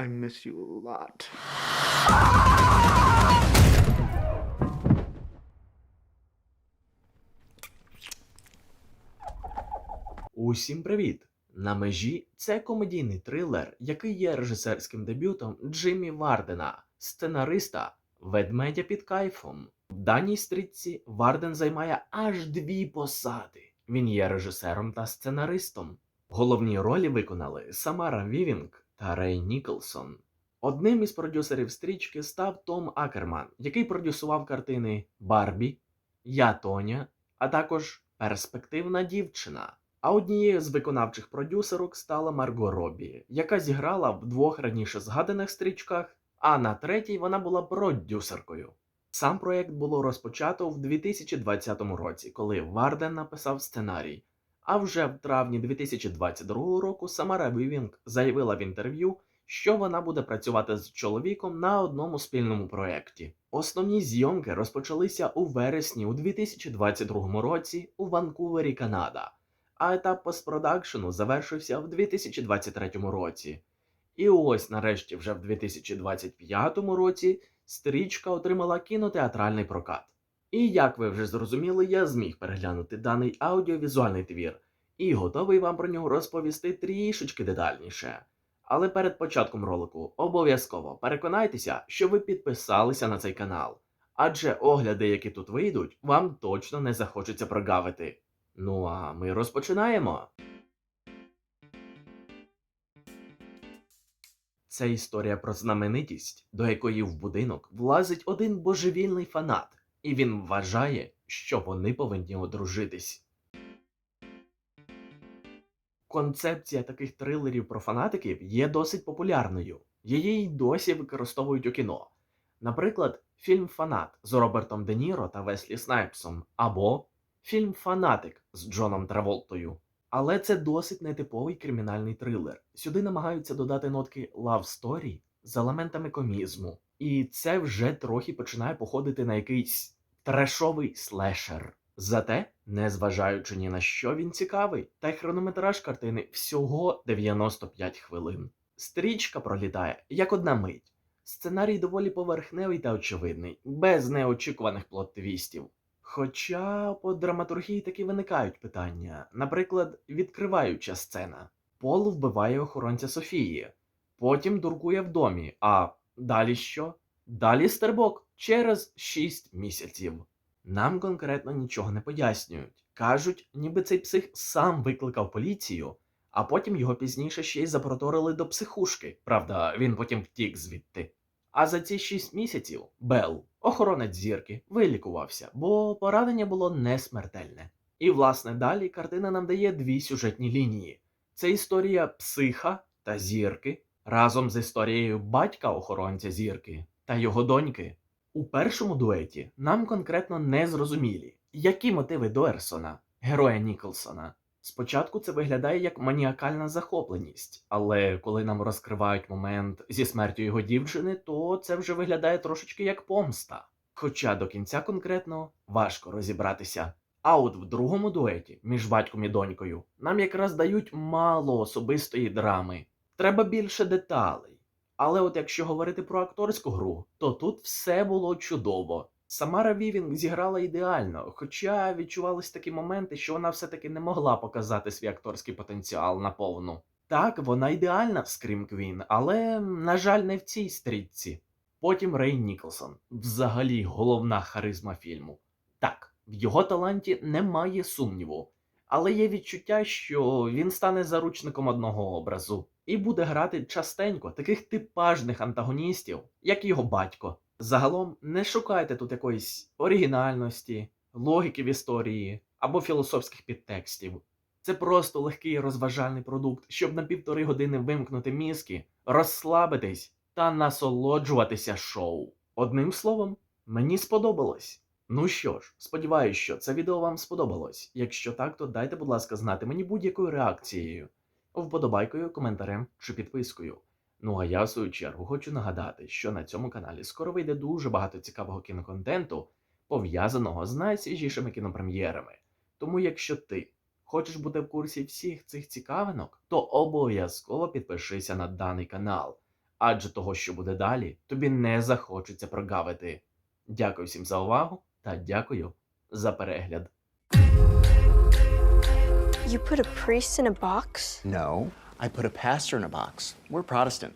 I miss you a lot. Усім привіт! На межі це комедійний трилер, який є режисерським дебютом Джиммі Вардена, сценариста Ведмедя під кайфом. В даній стрічці Варден займає аж дві посади. Він є режисером та сценаристом. Головні ролі виконали Самара Вівінг та Рей Ніколсон. Одним із продюсерів стрічки став Том Акерман, який продюсував картини Барбі, Я Тоня, а також Перспективна дівчина. А однією з виконавчих продюсерок стала Марго Робі, яка зіграла в двох раніше згаданих стрічках, а на третій вона була продюсеркою. Сам проєкт було розпочато в 2020 році, коли Варден написав сценарій. А вже в травні 2022 року Самара Вівінг заявила в інтерв'ю, що вона буде працювати з чоловіком на одному спільному проєкті. Основні зйомки розпочалися у вересні у 2022 році у Ванкувері, Канада а етап постпродакшену завершився в 2023 році. І ось нарешті, вже в 2025 році, стрічка отримала кінотеатральний прокат. І як ви вже зрозуміли, я зміг переглянути даний аудіовізуальний твір і готовий вам про нього розповісти трішечки детальніше. Але перед початком ролику обов'язково переконайтеся, що ви підписалися на цей канал, адже огляди, які тут вийдуть, вам точно не захочеться прогавити. Ну а ми розпочинаємо. Це історія про знаменитість, до якої в будинок влазить один божевільний фанат, і він вважає, що вони повинні одружитись. Концепція таких трилерів про фанатиків є досить популярною. Її й досі використовують у кіно. Наприклад, фільм Фанат з Робертом Де Ніро та Веслі Снайпсом або Фільм Фанатик з Джоном Траволтою. Але це досить нетиповий кримінальний трилер. Сюди намагаються додати нотки story з елементами комізму. І це вже трохи починає походити на якийсь трешовий слешер. Зате, незважаючи ні на що він цікавий, та й хронометраж картини всього 95 хвилин. Стрічка пролітає як одна мить. Сценарій доволі поверхневий та очевидний, без неочікуваних плот-твістів. Хоча по драматургії таки виникають питання. Наприклад, відкриваюча сцена. Пол вбиває охоронця Софії, потім дуркує в домі. А далі що? Далі стербок через 6 місяців. Нам конкретно нічого не пояснюють. Кажуть, ніби цей псих сам викликав поліцію, а потім його пізніше ще й запроторили до психушки. Правда, він потім втік звідти. А за ці 6 місяців Бел, охоронець зірки, вилікувався, бо поранення було не смертельне. І власне далі картина нам дає дві сюжетні лінії: це історія психа та зірки разом з історією батька охоронця зірки та його доньки. У першому дуеті нам конкретно не зрозумілі, які мотиви Доерсона, героя Ніколсона. Спочатку це виглядає як маніакальна захопленість, але коли нам розкривають момент зі смертю його дівчини, то це вже виглядає трошечки як помста. Хоча до кінця конкретно важко розібратися. А от в другому дуеті між батьком і донькою нам якраз дають мало особистої драми. Треба більше деталей. Але от якщо говорити про акторську гру, то тут все було чудово. Самара Вівінг зіграла ідеально, хоча відчувались такі моменти, що вона все-таки не могла показати свій акторський потенціал наповну. Так, вона ідеальна в Scream Queen, але, на жаль, не в цій стрічці. Потім Рей Ніколсон, взагалі головна харизма фільму. Так, в його таланті немає сумніву, але є відчуття, що він стане заручником одного образу і буде грати частенько таких типажних антагоністів, як його батько. Загалом не шукайте тут якоїсь оригінальності, логіки в історії або філософських підтекстів. Це просто легкий розважальний продукт, щоб на півтори години вимкнути мізки, розслабитись та насолоджуватися шоу. Одним словом, мені сподобалось. Ну що ж, сподіваюсь, що це відео вам сподобалось. Якщо так, то дайте, будь ласка, знати мені будь-якою реакцією, вподобайкою, коментарем чи підпискою. Ну а я в свою чергу хочу нагадати, що на цьому каналі скоро вийде дуже багато цікавого кіноконтенту, пов'язаного з найсвіжішими кінопрем'єрами. Тому, якщо ти хочеш бути в курсі всіх цих цікавинок, то обов'язково підпишися на даний канал. адже того, що буде далі, тобі не захочеться прогавити. Дякую всім за увагу та дякую за перегляд. You put a priest in a box? No, I put a pastor in a box. We're Protestant.